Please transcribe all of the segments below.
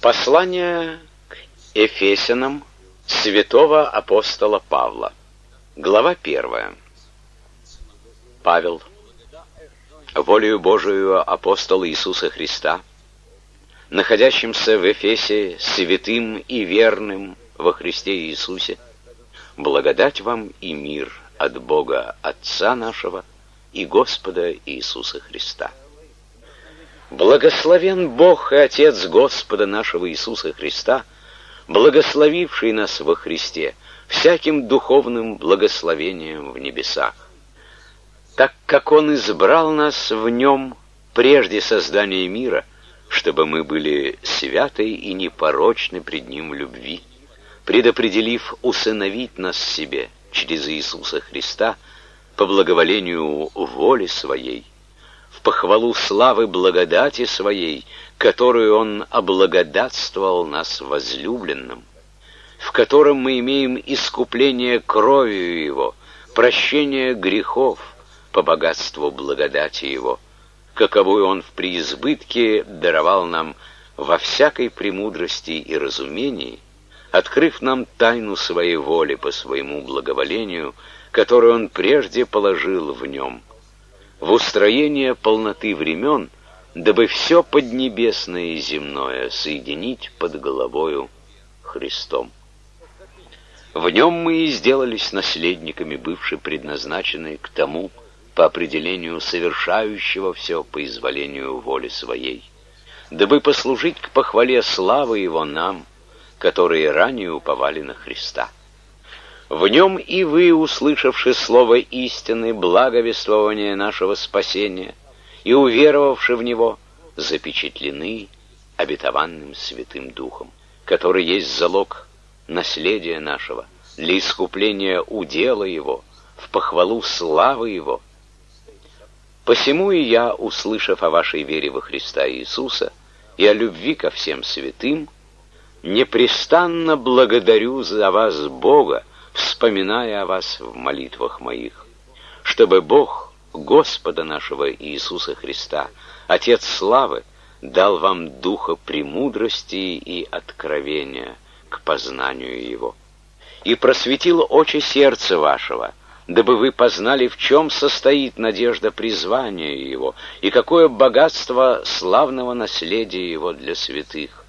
Послание к Эфесянам святого апостола Павла. Глава первая. Павел, волею Божию апостола Иисуса Христа, находящимся в Эфесе святым и верным во Христе Иисусе, благодать вам и мир от Бога Отца нашего и Господа Иисуса Христа. Благословен Бог и Отец Господа нашего Иисуса Христа, благословивший нас во Христе всяким духовным благословением в небесах, так как Он избрал нас в Нем прежде создания мира, чтобы мы были святы и непорочны пред Ним в любви, предопределив усыновить нас себе через Иисуса Христа по благоволению воли Своей, в похвалу славы благодати Своей, которую Он облагодатствовал нас возлюбленным, в котором мы имеем искупление кровью Его, прощение грехов по богатству благодати Его, каковую Он в преизбытке даровал нам во всякой премудрости и разумении, открыв нам тайну Своей воли по Своему благоволению, которую Он прежде положил в Нем, в устроение полноты времен, дабы все поднебесное и земное соединить под головою Христом. В нем мы и сделались наследниками, бывшие предназначенные к тому, по определению совершающего все по изволению воли своей, дабы послужить к похвале славы Его нам, которые ранее уповали на Христа. В нем и вы, услышавши слово истины, благовествование нашего спасения, и уверовавши в него, запечатлены обетованным Святым Духом, который есть залог наследия нашего, для искупления удела Его, в похвалу славы Его. Посему и я, услышав о вашей вере во Христа Иисуса и о любви ко всем святым, непрестанно благодарю за вас Бога, вспоминая о вас в молитвах моих, чтобы Бог, Господа нашего Иисуса Христа, Отец славы, дал вам духа премудрости и откровения к познанию Его, и просветил очи сердца вашего, дабы вы познали, в чем состоит надежда призвания Его, и какое богатство славного наследия Его для святых,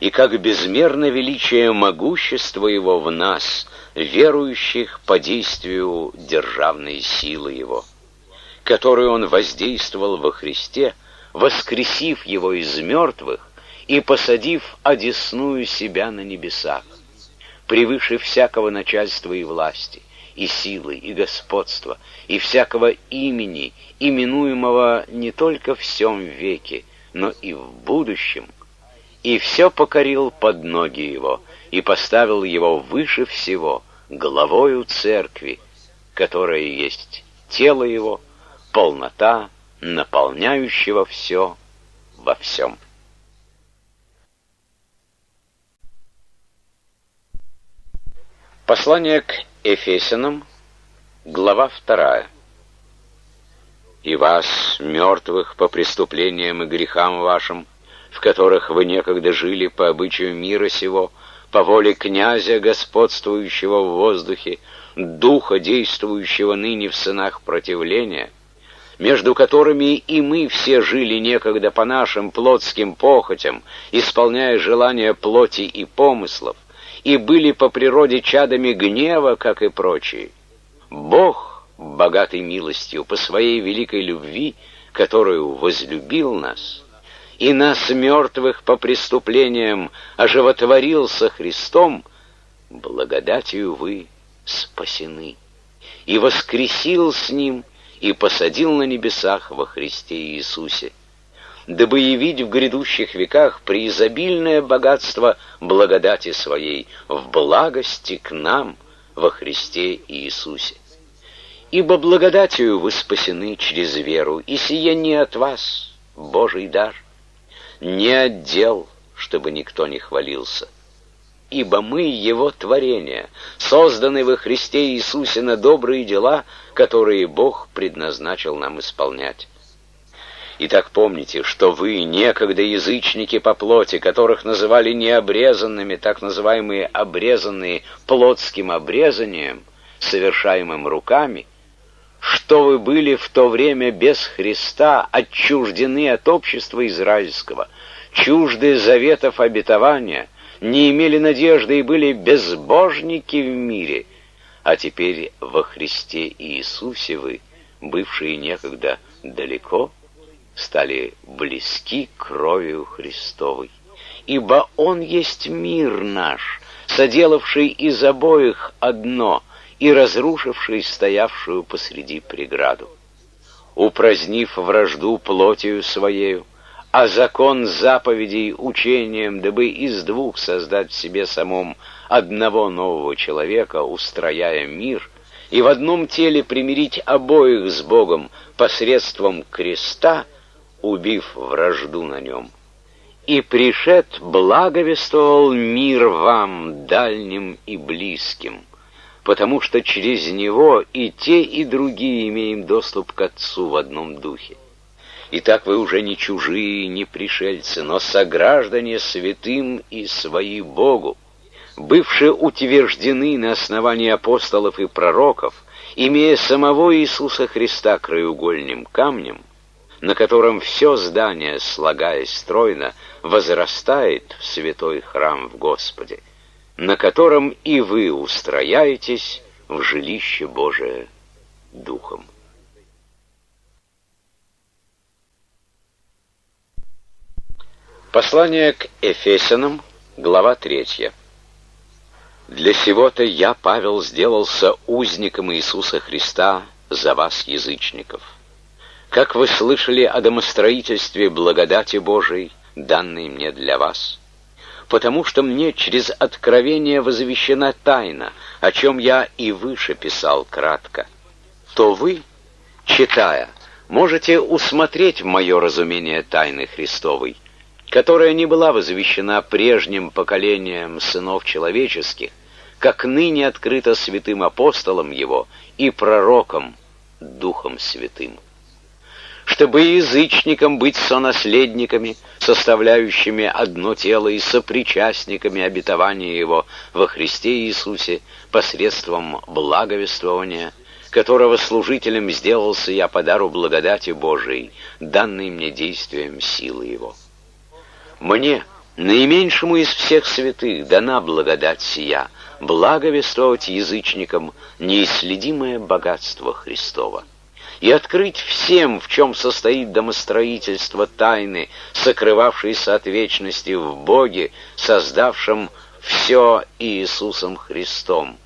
и как безмерно величие могущества Его в нас, верующих по действию державной силы Его, которую Он воздействовал во Христе, воскресив Его из мертвых и посадив одесную себя на небесах, превыше всякого начальства и власти, и силы, и господства, и всякого имени, именуемого не только в всем веке, но и в будущем, и все покорил под ноги его, и поставил его выше всего, главою церкви, которая есть тело его, полнота, наполняющего все во всем. Послание к Эфесянам, глава вторая. «И вас, мертвых по преступлениям и грехам вашим, в которых вы некогда жили по обычаю мира сего, по воле князя, господствующего в воздухе, духа, действующего ныне в сынах противления, между которыми и мы все жили некогда по нашим плотским похотям, исполняя желания плоти и помыслов, и были по природе чадами гнева, как и прочие. Бог, богатый милостью, по своей великой любви, которую возлюбил нас, и нас, мертвых по преступлениям, оживотворил со Христом, благодатью вы спасены, и воскресил с Ним, и посадил на небесах во Христе Иисусе, дабы явить в грядущих веках преизобильное богатство благодати Своей в благости к нам во Христе Иисусе. Ибо благодатью вы спасены через веру, и сие не от вас, Божий дар — не отдел, чтобы никто не хвалился. Ибо мы Его творение, созданы во Христе Иисусе на добрые дела, которые Бог предназначил нам исполнять. Итак, помните, что вы, некогда язычники по плоти, которых называли необрезанными, так называемые обрезанные плотским обрезанием, совершаемым руками, что вы были в то время без Христа, отчуждены от общества израильского, чужды заветов обетования, не имели надежды и были безбожники в мире, а теперь во Христе Иисусе вы, бывшие некогда далеко, стали близки кровью Христовой. Ибо Он есть мир наш, соделавший из обоих одно и разрушивший стоявшую посреди преграду. Упразднив вражду плотью своею, а закон заповедей учением, дабы из двух создать в себе самом одного нового человека, устрояя мир, и в одном теле примирить обоих с Богом посредством креста, убив вражду на нем. И пришед благовествовал мир вам, дальним и близким, потому что через него и те, и другие имеем доступ к Отцу в одном духе. Итак, вы уже не чужие, не пришельцы, но сограждане святым и свои Богу, бывшие утверждены на основании апостолов и пророков, имея самого Иисуса Христа краеугольным камнем, на котором все здание, слагаясь стройно, возрастает в святой храм в Господе, на котором и вы устрояетесь в жилище Божие Духом. Послание к Эфесянам, глава 3. «Для сего-то я, Павел, сделался узником Иисуса Христа за вас, язычников. Как вы слышали о домостроительстве благодати Божией, данной мне для вас? Потому что мне через откровение возвещена тайна, о чем я и выше писал кратко. То вы, читая, можете усмотреть мое разумение тайны Христовой, которая не была возвещена прежним поколением сынов человеческих, как ныне открыто святым апостолом его и пророком Духом Святым. Чтобы язычникам быть сонаследниками, составляющими одно тело и сопричастниками обетования его во Христе Иисусе посредством благовествования, которого служителем сделался я по дару благодати Божией, данной мне действием силы его. Мне, наименьшему из всех святых, дана благодать сия, благовествовать язычникам неисследимое богатство Христова и открыть всем, в чем состоит домостроительство тайны, сокрывавшейся от вечности в Боге, создавшем все Иисусом Христом,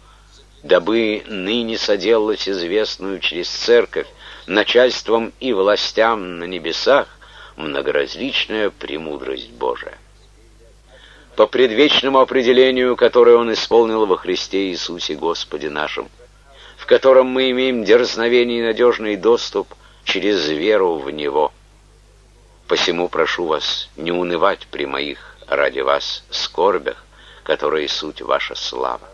дабы ныне соделалось известную через Церковь начальством и властям на небесах многоразличная премудрость Божия. По предвечному определению, которое Он исполнил во Христе Иисусе Господе нашим, в котором мы имеем дерзновение и надежный доступ через веру в Него. Посему прошу вас не унывать при моих ради вас скорбях, которые суть ваша слава.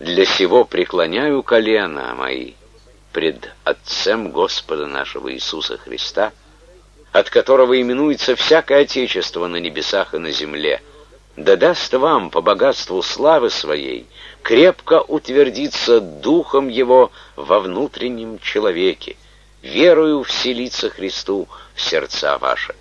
Для сего преклоняю колено мои пред Отцем Господа нашего Иисуса Христа, от которого именуется всякое Отечество на небесах и на земле, да даст вам по богатству славы своей крепко утвердиться духом его во внутреннем человеке, верою вселиться Христу в сердца ваши,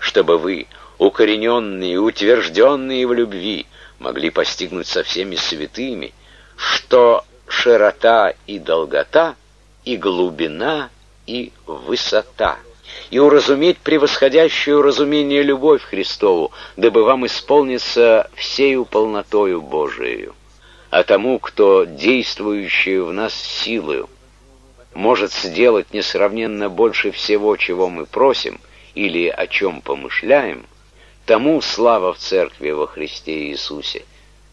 чтобы вы, укорененные утвержденные в любви, могли постигнуть со всеми святыми, что широта и долгота, и глубина, и высота — и уразуметь превосходящую разумение любовь Христову, дабы вам исполниться всею полнотою Божией. А тому, кто, действующую в нас силою, может сделать несравненно больше всего, чего мы просим или о чем помышляем, тому слава в Церкви во Христе Иисусе,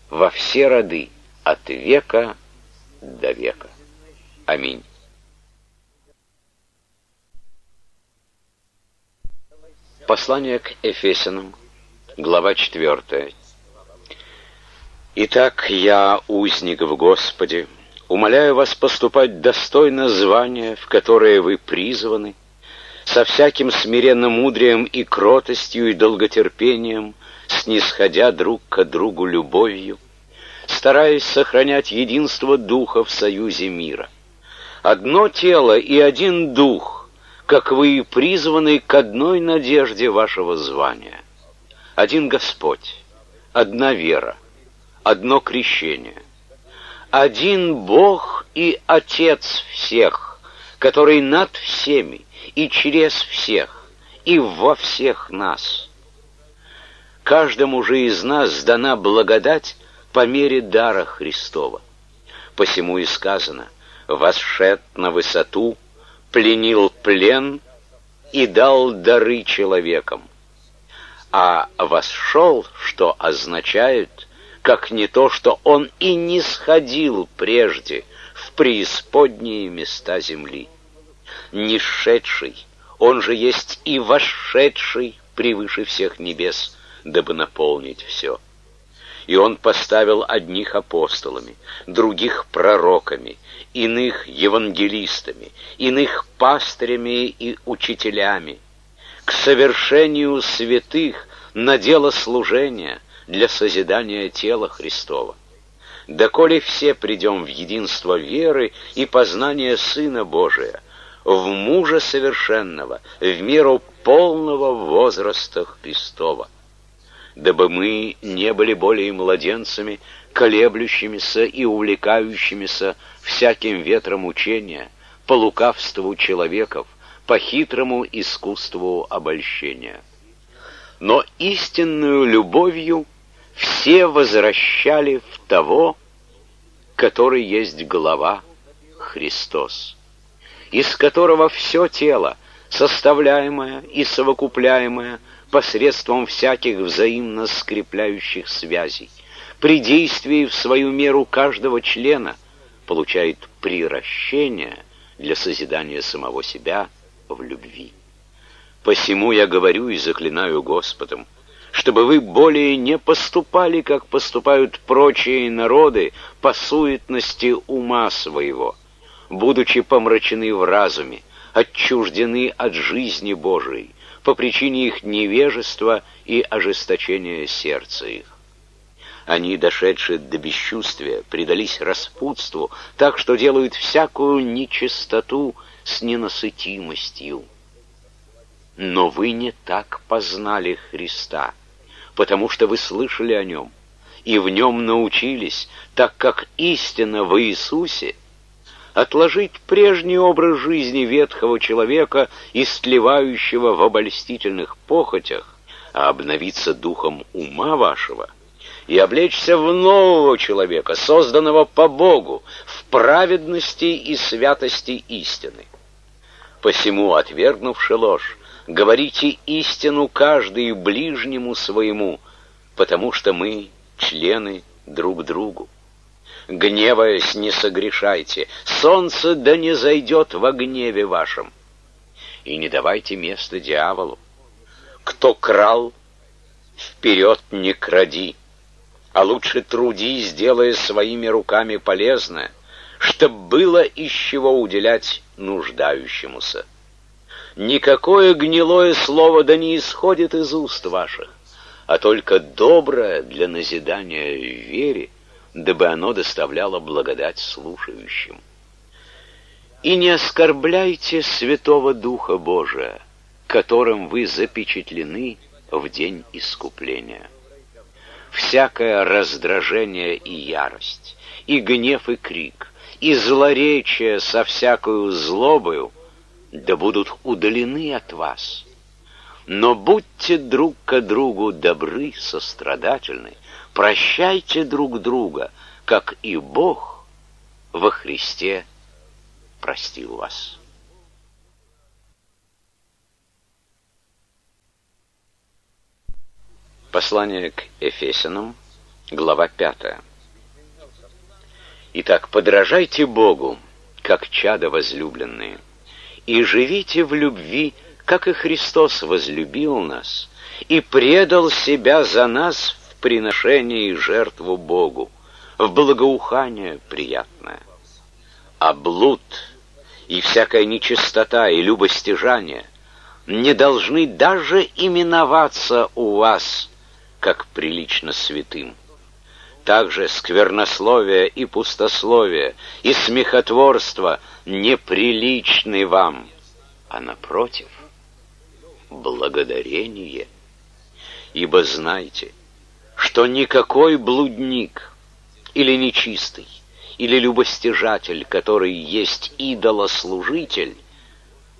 во все роды, от века до века. Аминь. Послание к Эфесянам, глава 4. «Итак, я, узник в Господе, умоляю вас поступать достойно звания, в которое вы призваны, со всяким смиренным мудрием и кротостью и долготерпением, снисходя друг к другу любовью, стараясь сохранять единство духа в союзе мира. Одно тело и один дух, как вы и призваны к одной надежде вашего звания. Один Господь, одна вера, одно крещение. Один Бог и Отец всех, который над всеми и через всех, и во всех нас. Каждому же из нас дана благодать по мере дара Христова. Посему и сказано, «Восшед на высоту, пленил плен и дал дары человекам». А «восшел», что означает, как не то, что он и не сходил прежде в преисподние места земли. Нишедший, он же есть и вошедший превыше всех небес, дабы наполнить все и он поставил одних апостолами, других пророками, иных евангелистами, иных пастырями и учителями, к совершению святых на дело служения для созидания тела Христова. Доколе все придем в единство веры и познания Сына Божия, в мужа совершенного, в меру полного возраста Христова дабы мы не были более младенцами, колеблющимися и увлекающимися всяким ветром учения, по лукавству человеков, по хитрому искусству обольщения. Но истинную любовью все возвращали в того, который есть глава Христос, из которого все тело, составляемое и совокупляемое, посредством всяких взаимно скрепляющих связей. При действии в свою меру каждого члена получает приращение для созидания самого себя в любви. Посему я говорю и заклинаю Господом, чтобы вы более не поступали, как поступают прочие народы по суетности ума своего, будучи помрачены в разуме, отчуждены от жизни Божией, по причине их невежества и ожесточения сердца их. Они, дошедшие до бесчувствия, предались распутству, так что делают всякую нечистоту с ненасытимостью. Но вы не так познали Христа, потому что вы слышали о Нем, и в Нем научились, так как истина в Иисусе отложить прежний образ жизни ветхого человека, истлевающего в обольстительных похотях, а обновиться духом ума вашего и облечься в нового человека, созданного по Богу, в праведности и святости истины. Посему, отвергнувши ложь, говорите истину каждый ближнему своему, потому что мы члены друг другу. Гневаясь, не согрешайте, солнце да не зайдет во гневе вашем. И не давайте места дьяволу. Кто крал, вперед не кради, а лучше труди, сделая своими руками полезное, чтоб было из чего уделять нуждающемуся. Никакое гнилое слово да не исходит из уст ваших, а только доброе для назидания в вере, дабы оно доставляло благодать слушающим. И не оскорбляйте Святого Духа Божия, которым вы запечатлены в день искупления. Всякое раздражение и ярость, и гнев и крик, и злоречие со всякою злобою да будут удалены от вас. Но будьте друг к другу добры, сострадательны, Прощайте друг друга, как и Бог во Христе простил вас. Послание к Эфесянам, глава 5. Итак, подражайте Богу, как чада возлюбленные, и живите в любви, как и Христос возлюбил нас и предал себя за нас приношение и жертву Богу, в благоухание приятное. А блуд и всякая нечистота и любостяжание не должны даже именоваться у вас, как прилично святым. Также сквернословие и пустословие, и смехотворство неприличны вам, а напротив, благодарение. Ибо знайте, что никакой блудник или нечистый, или любостяжатель, который есть идолослужитель,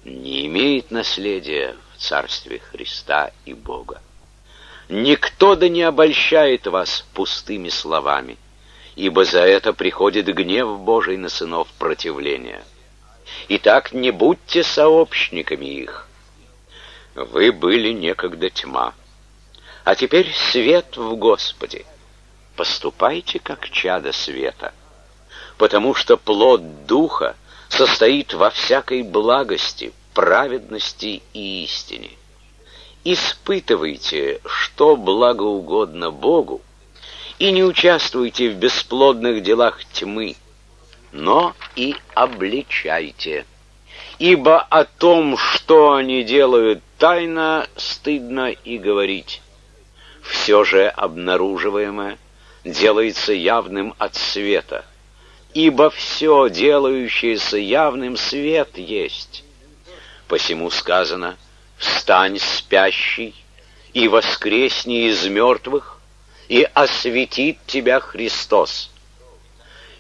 не имеет наследия в Царстве Христа и Бога. Никто да не обольщает вас пустыми словами, ибо за это приходит гнев Божий на сынов противления. Итак, не будьте сообщниками их. Вы были некогда тьма, а теперь свет в Господе. Поступайте, как чадо света потому что плод Духа состоит во всякой благости, праведности и истине. Испытывайте, что благоугодно Богу, и не участвуйте в бесплодных делах тьмы, но и обличайте. Ибо о том, что они делают тайно, стыдно и говорить. Все же обнаруживаемое делается явным от света — ибо все, делающееся явным, свет есть. Посему сказано, «Встань, спящий, и воскресни из мертвых, и осветит тебя Христос».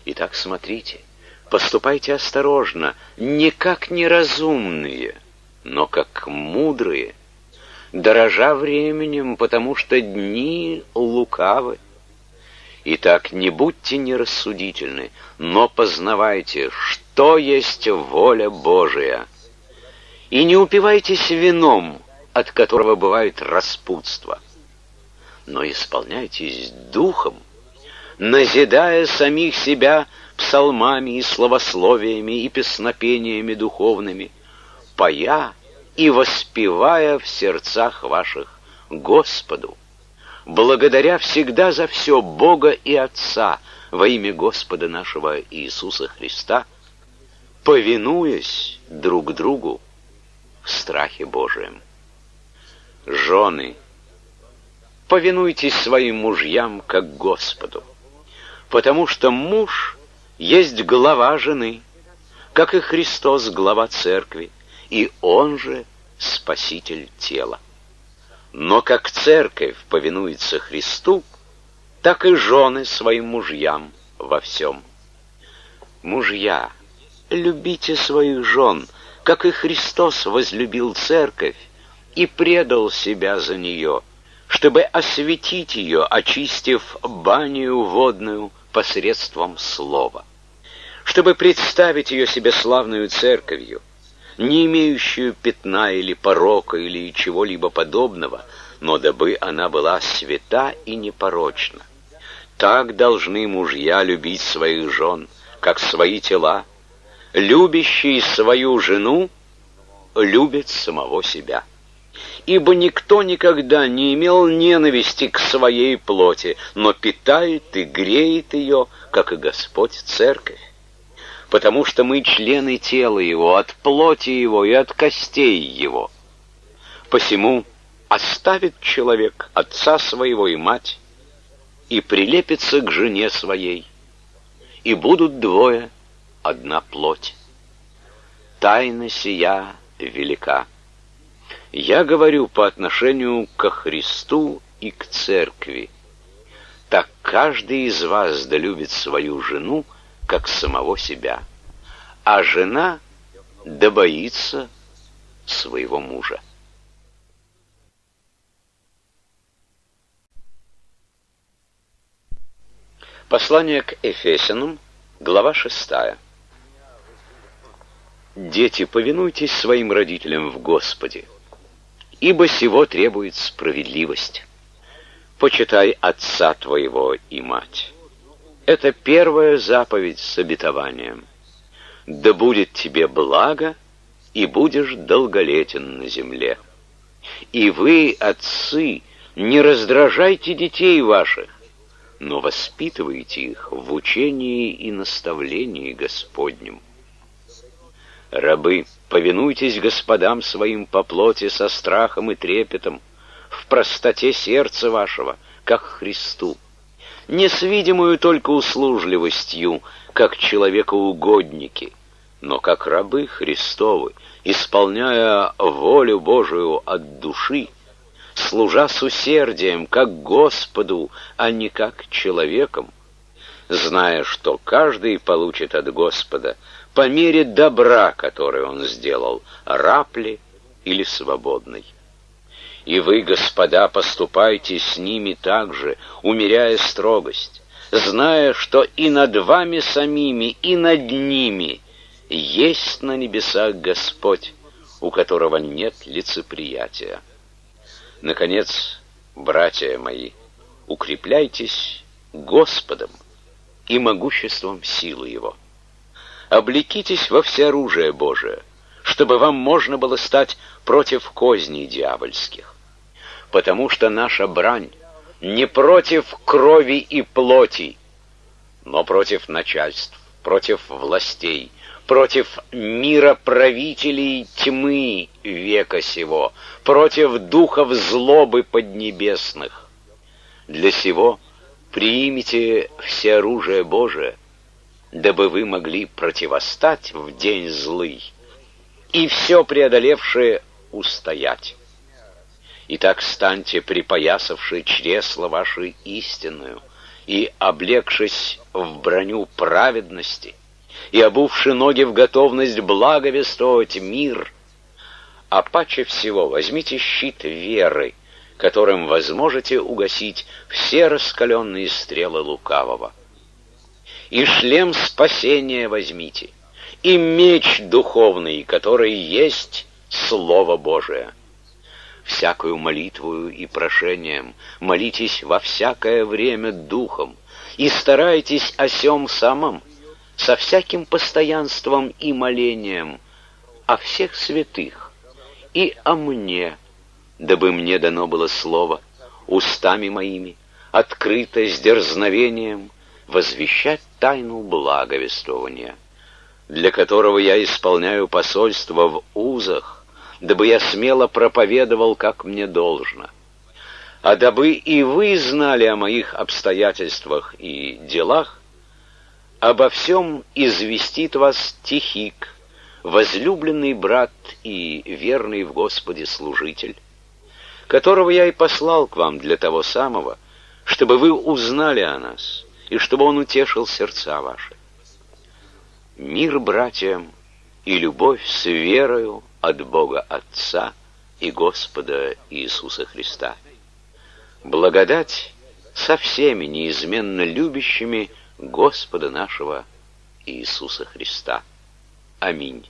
Итак, смотрите, поступайте осторожно, не как неразумные, но как мудрые, дорожа временем, потому что дни лукавы. Итак, не будьте нерассудительны, но познавайте, что есть воля Божия. И не упивайтесь вином, от которого бывает распутство, но исполняйтесь духом, назидая самих себя псалмами и словословиями и песнопениями духовными, поя и воспевая в сердцах ваших Господу благодаря всегда за все Бога и Отца во имя Господа нашего Иисуса Христа, повинуясь друг другу в страхе Божием. Жены, повинуйтесь своим мужьям, как Господу, потому что муж есть глава жены, как и Христос глава церкви, и он же спаситель тела. Но как церковь повинуется Христу, так и жены своим мужьям во всем. Мужья, любите своих жен, как и Христос возлюбил церковь и предал себя за нее, чтобы осветить ее, очистив баню водную посредством слова, чтобы представить ее себе славную церковью, не имеющую пятна или порока или чего-либо подобного, но дабы она была свята и непорочна. Так должны мужья любить своих жен, как свои тела. Любящий свою жену любит самого себя. Ибо никто никогда не имел ненависти к своей плоти, но питает и греет ее, как и Господь Церковь потому что мы члены тела Его, от плоти Его и от костей Его. Посему оставит человек отца своего и мать, и прилепится к жене своей, и будут двое одна плоть. Тайна сия велика. Я говорю по отношению ко Христу и к церкви. Так каждый из вас да любит свою жену, как самого себя, а жена да боится своего мужа. Послание к Эфесянам, глава 6. Дети, повинуйтесь своим родителям в Господе, ибо сего требует справедливость. Почитай отца твоего и мать. Это первая заповедь с обетованием. Да будет тебе благо, и будешь долголетен на земле. И вы, отцы, не раздражайте детей ваших, но воспитывайте их в учении и наставлении Господнем. Рабы, повинуйтесь господам своим по плоти со страхом и трепетом, в простоте сердца вашего, как Христу, не с видимую только услужливостью, как человекоугодники, но как рабы Христовы, исполняя волю Божию от души, служа с усердием, как Господу, а не как человеком, зная, что каждый получит от Господа по мере добра, которое он сделал, раб ли или свободный. И вы, господа, поступайте с ними так же, умеряя строгость, зная, что и над вами самими, и над ними есть на небесах Господь, у которого нет лицеприятия. Наконец, братья мои, укрепляйтесь Господом и могуществом силы Его. Облекитесь во всеоружие Божие, чтобы вам можно было стать против козней дьявольских. Потому что наша брань не против крови и плоти, но против начальств, против властей, против мира правителей тьмы века сего, против духов злобы поднебесных. Для сего примите все оружие Божие, дабы вы могли противостать в день злый и все преодолевшее устоять. Итак, станьте припоясавши чресло вашей истинную и облегшись в броню праведности, и обувши ноги в готовность благовествовать мир, а паче всего возьмите щит веры, которым возможете угасить все раскаленные стрелы лукавого. И шлем спасения возьмите, и меч духовный, который есть Слово Божие. Всякую молитвую и прошением молитесь во всякое время духом, и старайтесь о сем самом со всяким постоянством и молением о всех святых и о мне, дабы мне дано было слово устами моими, открыто с дерзновением возвещать тайну благовествования, для которого я исполняю посольство в узах, дабы я смело проповедовал, как мне должно. А дабы и вы знали о моих обстоятельствах и делах, Обо всем известит вас Тихик, возлюбленный брат и верный в Господе служитель, которого я и послал к вам для того самого, чтобы вы узнали о нас и чтобы он утешил сердца ваши. Мир братьям и любовь с верою от Бога Отца и Господа Иисуса Христа. Благодать со всеми неизменно любящими Господа нашего Иисуса Христа. Аминь.